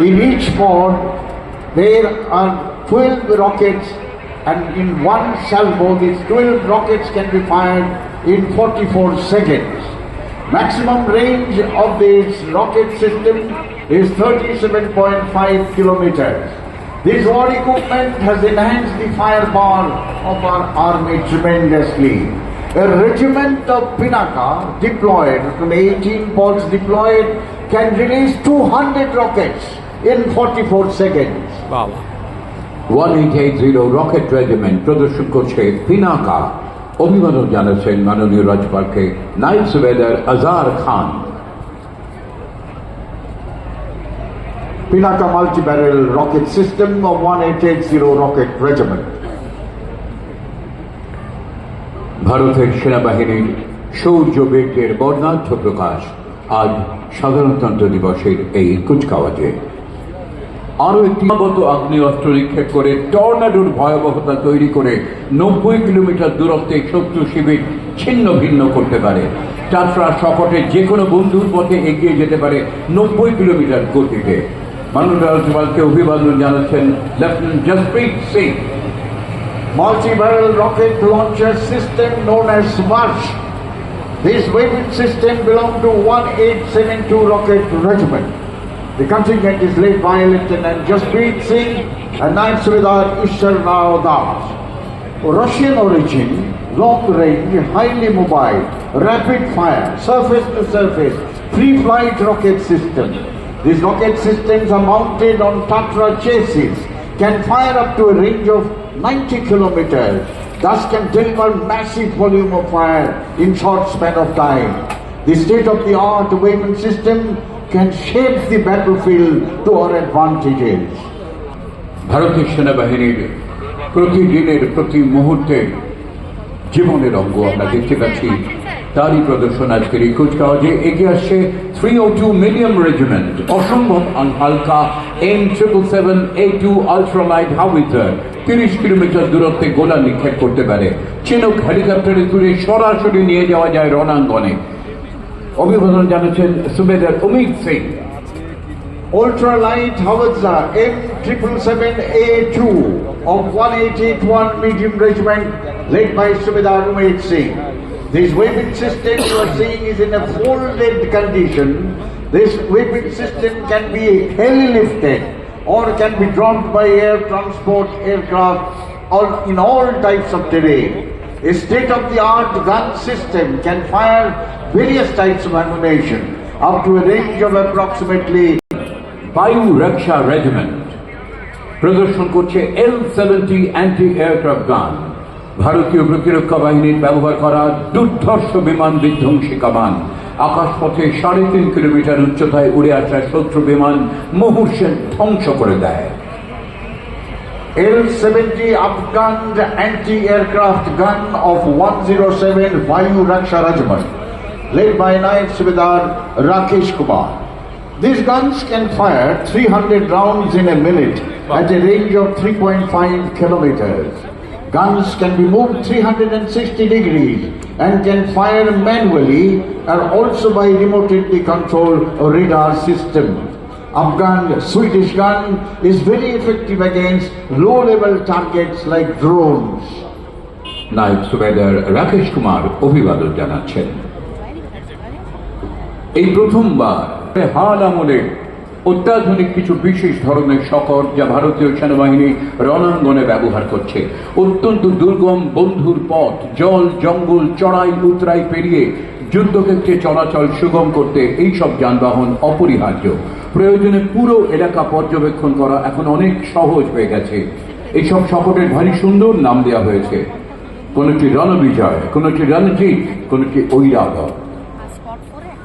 In each pod, there are 12 rockets, and in one salvo, these 12 rockets can be fired in 44 seconds. Maximum range of this rocket system is 37.5 kilometers. This war equipment has enhanced the firepower of our army tremendously. A regiment of Pinaka deployed, from 18 pods deployed, can release 200 rockets in 44 seconds. বাবা one eight eight zero rocket regiment প্রদর্শন করছে পিনাকা অভিবাদন জানাচ্ছেন মাননীয় রাজ্যপালকে night সুবেদার আজার খান Pinaka multi-barrel rocket system of 1880 rocket regiment. ভারতের সেনাবাহিনীর শৌর্য বীর্যের বর্ণাঢ্য প্রকাশ আজ সাধারণতন্ত্র দিবসের এই কুচকাওয়াজে আরও একটি আগত আগ্নেয়াস্ত্র নিক্ষেপ করে টর্নাডোর ভয়াবহতা তৈরি করে নব্বই কিলোমিটার দূরত্বে শত্রু শিবির ছিন্ন ভিন্ন করতে পারে টাটরা শকটে যে কোনো বন্ধুর পথে এগিয়ে যেতে পারে নব্বই কিলোমিটার গতিতে মাননীয় রাজ্যপালকে অভিবাদন জানাচ্ছেন lieutenant Jaspreet Singh Multi-barrel rocket launcher system known as SMARSH. This weapon system belonged to 1872 rocket regiment. The contingent is led by Lieutenant Jaspreet Singh and Night Subedar Ishar Rao Das. Russian origin, long range, highly mobile, rapid fire, surface to surface, free flight rocket system. These rocket systems are mounted on Tatra chassis, can fire up to a range of 90 kilometers, thus can deliver massive volume of fire in short span of time. The state-of-the-art weapon system can shape the battlefield to our advantages. ভারতীয় সেনাবাহিনীর প্রতিদিনের, প্রতি মুহূর্তের জীবনের অঙ্গ আমরা দেখতে পাচ্ছি। তারই প্রদর্শন আজকের এই কুচকাওয়াজে এগিয়ে আসছে three O two medium regiment, অসম্ভব হালকা M triple seven A two ultralight howitzer তিরিশ কিলোমিটার দূরত্বে গোলা নিক্ষেপ করতে পারে। চিনুক হেলিকপ্টারে তুলে সরাসরি নিয়ে যাওয়া যায় রণাঙ্গনে। অভিবাদন জানাচ্ছেন সুবেদার Amit Singh Ultralight Howitzer M777A2 of 181 Medium Regiment led by Subedar Umesh Singh. This weapon system you are seeing is in a folded condition. This weapon system can be heli-lifted or can be dropped by air transport aircraft or in all types of terrain. A state-of-the-art gun system can fire various types of ammunition up to a range of approximately বায়ু রক্ষা regiment প্রদর্শন করছে এল seventy anti aircraft গান ভারতীয় প্রতিরক্ষা বাহিনীর ব্যবহার করা দুর্ধর্ষ বিমান বিধ্বংসী কামান আকাশপথে সাড়ে তিন কিলোমিটার উচ্চতায় উড়ে আসা শত্রু বিমান মুহূর্তে ধ্বংস করে দেয় L-70 upgunned anti-aircraft gun of 107 Vayu Raksha Regiment, led by Night Subedar Rakesh Kumar. These guns can fire 300 rounds in a minute at a range of 3.5 kilometers. Guns can be moved 360 degrees and can fire manually and also by remotely controlled radar system. Afghan Swedish gun is very effective against low-level targets like drones. নায়ক সুবেদার রাকেশ কুমার অভিবাদন জানাচ্ছেন এই প্রথমবার হাল আমলে অত্যাধুনিক কিছু বিশেষ ধরনের শকট যা ভারতীয় সেনাবাহিনী রণাঙ্গনে ব্যবহার করছে। অত্যন্ত দুর্গম বন্ধুর পথ, জল, জঙ্গল, চড়াই, উতরাই পেরিয়ে যুদ্ধক্ষেত্রে চলাচল সুগম করতে এই সব যানবাহন অপরিহার্য। প্রয়োজনে পুরো এলাকা পর্যবেক্ষণ করা এখন অনেক সহজ হয়ে গেছে। এইসব শকটের ভারী সুন্দর নাম দেওয়া হয়েছে। কোনটি রণবিজয়, কোনটি রণজিৎ, কোনটি Airavat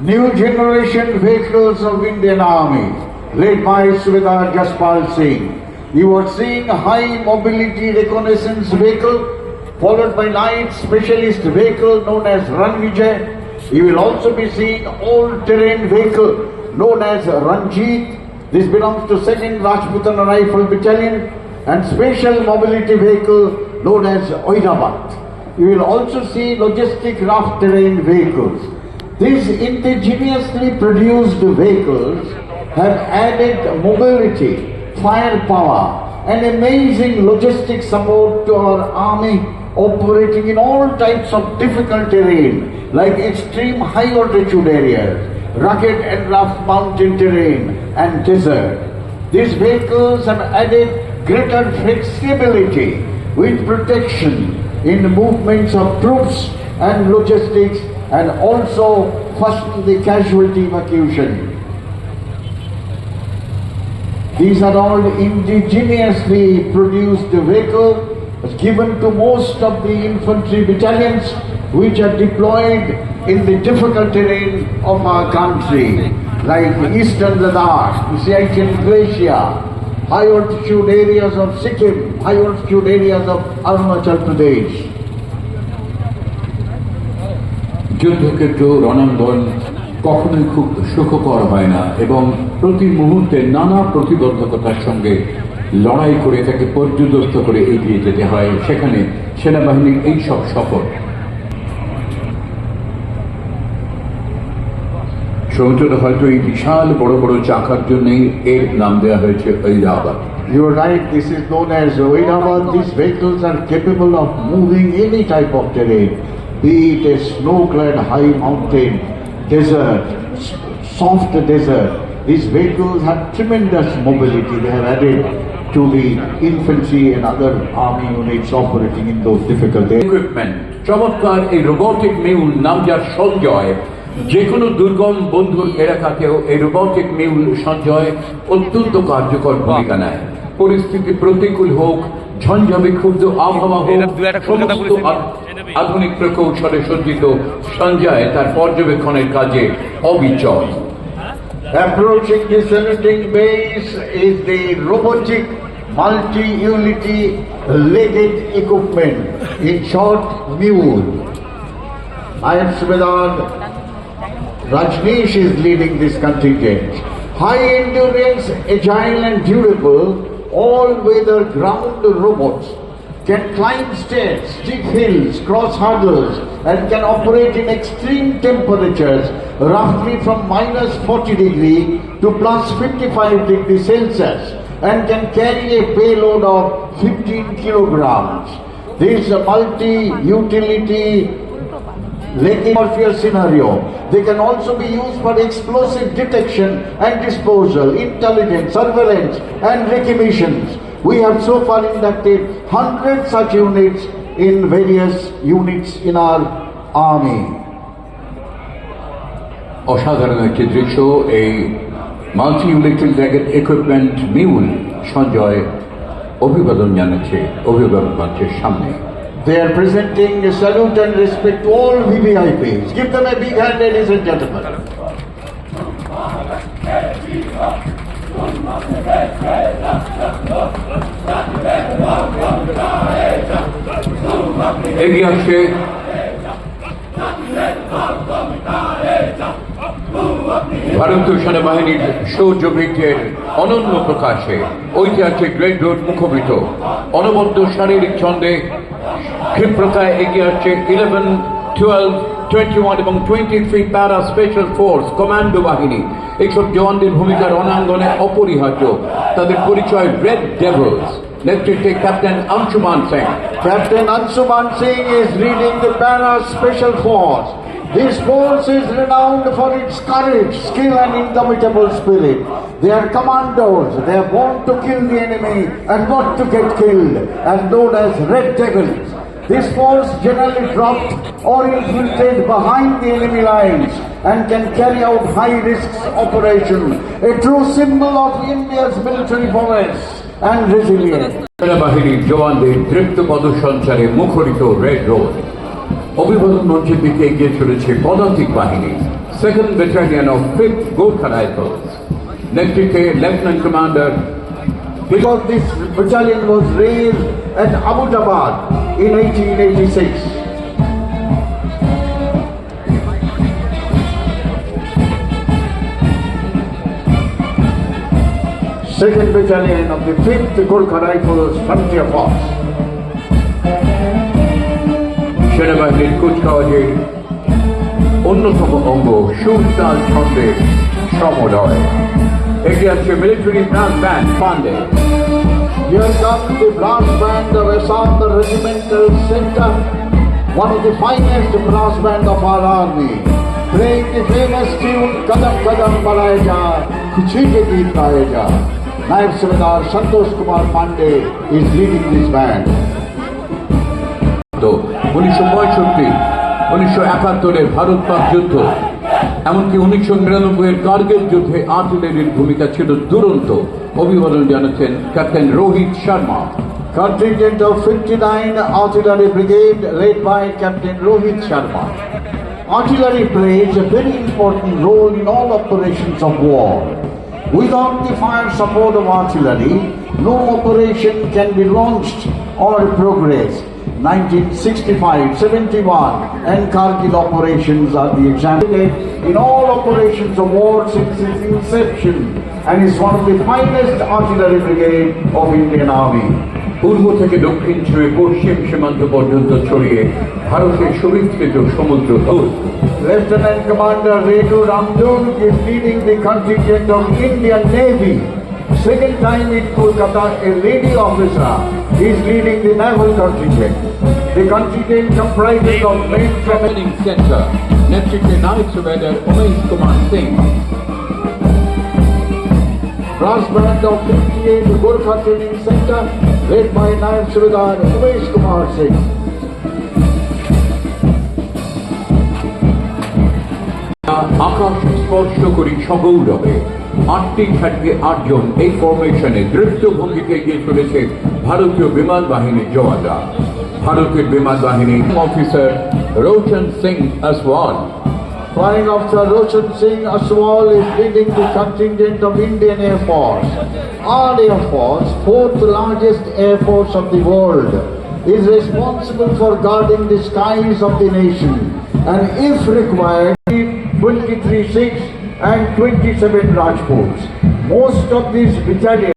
New generation vehicles of Indian Army, led by Subedar Jaspal Singh. You are seeing high mobility reconnaissance vehicle, followed by light specialist vehicle known as Ranvijay. You will also be seeing all-terrain vehicle known as Ranjit. This belongs to 2nd Rajputana Rifle Battalion and special mobility vehicle known as Oirabat. You will also see logistic raft terrain vehicles. These indigenously produced vehicles have added mobility, firepower, and amazing logistic support to our army operating in all types of difficult terrain like extreme high altitude areas, rugged and rough mountain terrain, and desert. These vehicles have added greater flexibility with protection in the movements of troops and logistics and also first the casualty evacuation. These are all indigenously produced vehicle given to most of the infantry battalions which are deployed in the difficult terrain of our country like eastern Ladakh, Siachen Glacier, high altitude areas of Sikkim, high altitude areas of Arunachal Pradesh. যুদ্ধক্ষেত্র রণাঙ্গন কখনোই খুব সুখকর হয় না এবং প্রতি মুহূর্তে নানা প্রতিবন্ধকতার সঙ্গে লড়াই করে তাকে পর্যদস্ত করে এগিয়ে যেতে হয়। সেখানে সেনাবাহিনীর এই সব সফর। সমুদ্রটা হয়তো এই বিশাল বড় বড় চাকার জন্যই এর নাম দেওয়া হয়েছে ঐরাবাদ। You are right, this is known as Vairavad. These vehicles are capable of moving any type of terrain, be it a snow-clad high mountain, desert, s- soft desert. These vehicles have tremendous mobility. They have added to the infantry and other army units operating in those difficult areas. Equipment চমৎকার এই robotic mule নাম যার সঞ্জয় যে কোনো দুর্গম বন্ধুর এলাকাতেও এই রোবটিক মিউল সঞ্জয় অত্যন্ত কার্যকর ভূমিকা নেয় পরিস্থিতি প্রতিকূল হোক ঝঞ্ঝাবি ক্ষুব্ধ আবহাওয়া আধুনিক প্রকৌশলে সজ্জিত সঞ্জয় তার পর্যবেক্ষণের কাজে অবিচল Approaching the saluting base is the robotic multi-unity legged equipment, in short, mule. Iron Subedar Rajneesh is leading this contingent. High endurance, agile and durable, all-weather ground robots can climb stairs, steep hills, cross hurdles, and can operate in extreme temperatures, roughly from minus 40 degree to plus 55 degree Celsius, and can carry a payload of 15 kilograms. This multi-utility Lake warfare scenario. They can also be used for explosive detection and disposal, intelligence, surveillance, and recognitions. We have so far inducted 100 such units in various units in our army. অসাধারণ একটি দৃশ্য এই multi united jacket equipment mule Sanjay অভিবাদন জানাচ্ছে অভিভাবক মঞ্চের সামনে They are presenting a salute and respect to all VVIPs. Give them a big hand, ladies and gentlemen. এগিয়ে আসছে ভারতীয় সেনাবাহিনীর শৌর্য বৃদ্ধের অনন্য প্রকাশে ঐতিহাসিক রেড রোড মুখরিত অনবদ্য শারীরিক ছন্দে ক্ষিপ্রতায় এগিয়ে আসছে ইলেভেন টুয়েলভ টোয়েন্টি ওয়ান এবং টোয়েন্টি থ্রি প্যারা স্পেশাল ফোর্স কমান্ডো বাহিনী এইসব জওয়ানদের ভূমিকা রণাঙ্গনে অপরিহার্য তাদের পরিচয় রেড ডেভলস নেতৃত্বে captain Anshuman Singh Captain Ansuman Singh is leading the Para Special Force. This force is renowned for its courage, skill and indomitable spirit. They are commandos. They are born to kill the enemy and not to get killed and known as Red Devils. This force generally dropped or infiltrate behind the enemy lines and can carry out high risks operation. A true symbol of India's military prowess and resilience. সেনাবাহিনীর জওয়ানদের দৃপ্ত পদসঞ্চারে মুখরিত red road অভিবাদন মঞ্চের দিকে এগিয়ে চলেছে পদাতিক বাহিনী second battalion of fifth Gorkha rifles নেতৃত্বে lieutenant commander because this battalion was raised at Abbottabad in 1886. Second battalion of the 5th Gorkha Rifles Frontier Force. সেনাবাহিনীর কুচকাওয়াজের অন্যতম অঙ্গ সুরতাল ছন্দের সমলয় এটি আছে military branch band Pandey Here comes the brass band of Asant Regimental Center, one of the finest brass band of our army, playing the famous tune Kadam Kadam Balaye Ja, Kuchi Ke Geet Gaye Ja. Naib Subedar Santosh Kumar Pandey is leading this band. তো উনিশশো পঁয়ষট্টি উনিশশো একাত্তরের ভারত পাক যুদ্ধ এমনকি উনিশশো নিরানব্বই এর কার্গিল যুদ্ধে আর্টিলারির ভূমিকা ছিল দুরন্ত অভিবাদন জানাচ্ছেন captain Rohit Sharma Contingent of 59 Artillery Brigade led by Captain Rohit Sharma. Artillery plays a very important role in all operations of war. Without the fire support of artillery, no operation can be launched or progress. 1965, 71 and Kargil operations are the example in all operations of war since its inception and is one of the finest artillery brigade of Indian Army. পূর্ব থেকে দক্ষিণ ছুঁয়ে পশ্চিম সীমান্ত পর্যন্ত ছড়িয়ে ভারতের সুবিস্তৃত সমুদ্র তল Lieutenant Commander Redu Ramdul is leading the contingent of Indian Navy. Second time in Kolkata, a lady officer is leading the naval contingent. The contingent comprises of men from training centre নেতৃত্বে night subedar Umesh Kumar Singh brass band of 58 Gorkha Training Center led by Naib Subedar Umesh Kumar Singh. আকাশ স্পর্শ করি সগৌরবে আটটি ছাড়িয়ে আটজন এই ফরমেশনে দৃপ্ত ভঙ্গিতে এগিয়ে চলেছে ভারতীয় বিমান বাহিনীর জওয়ানরা ভারতের বিমান বাহিনীর officer Roshan Singh Aswal Flying Officer Roshan Singh Aswal is leading the contingent of Indian Air Force. Our Air Force, fourth largest air force of the world, is responsible for guarding the skies of the nation and if required, 23 Sikhs and 27 Rajputs. Most of these battalions